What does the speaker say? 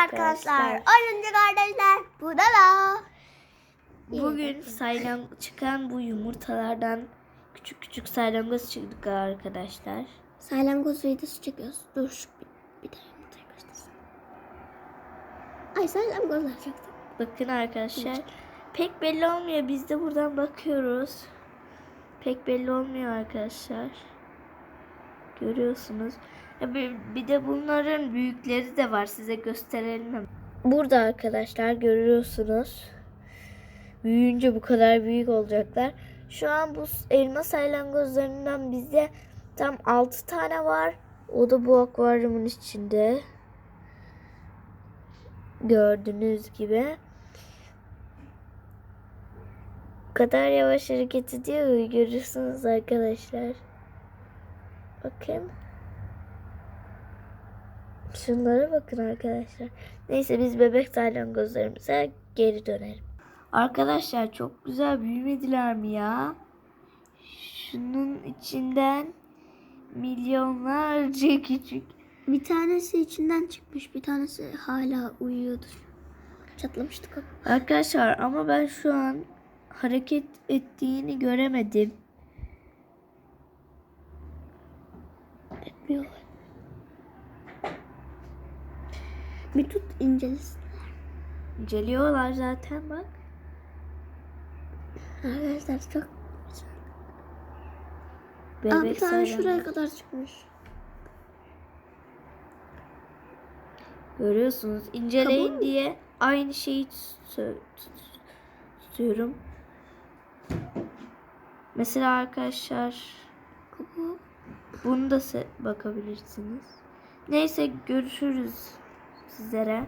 arkadaşlar. Oyuncu kardeşler. Bu da. Bugün saylan çıkan bu yumurtalardan küçük küçük saylangoz çıktık arkadaşlar. Salyangoz videosu çekiyoruz. Dur şu bir, bir daha yumurtayı göstersin. Ay salyangozlar çıktı. Bakın arkadaşlar. Pek belli olmuyor. Biz de buradan bakıyoruz. Pek belli olmuyor arkadaşlar. Görüyorsunuz. Ya Bir, bir de bunların büyükleri de var. Size gösterelim. Burada arkadaşlar görüyorsunuz. Büyüyünce bu kadar büyük olacaklar. Şu an bu elma saylangozlarından bizde tam 6 tane var. O da bu akvaryumun içinde. Gördüğünüz gibi. Bu kadar yavaş hareket ediyor görürsünüz arkadaşlar. Bakın. Şunlara bakın arkadaşlar. Neyse biz bebek salyangozlarımıza geri dönelim. Arkadaşlar çok güzel büyümediler mi ya? Şunun içinden milyonlarca küçük. Bir tanesi içinden çıkmış. Bir tanesi hala uyuyordu. Çatlamıştık. Arkadaşlar ama ben şu an hareket ettiğini göremedim. Etmiyorlar. Bir tut incelesin. İnceliyorlar zaten bak. Arkadaşlar çok Bebek Aa, bir tane şuraya kadar çıkmış. Görüyorsunuz. İnceleyin Kabuğu mu? diye aynı şeyi tutuyorum. Mesela arkadaşlar Kabuğu. Bunu da bakabilirsiniz. Neyse görüşürüz sizlere.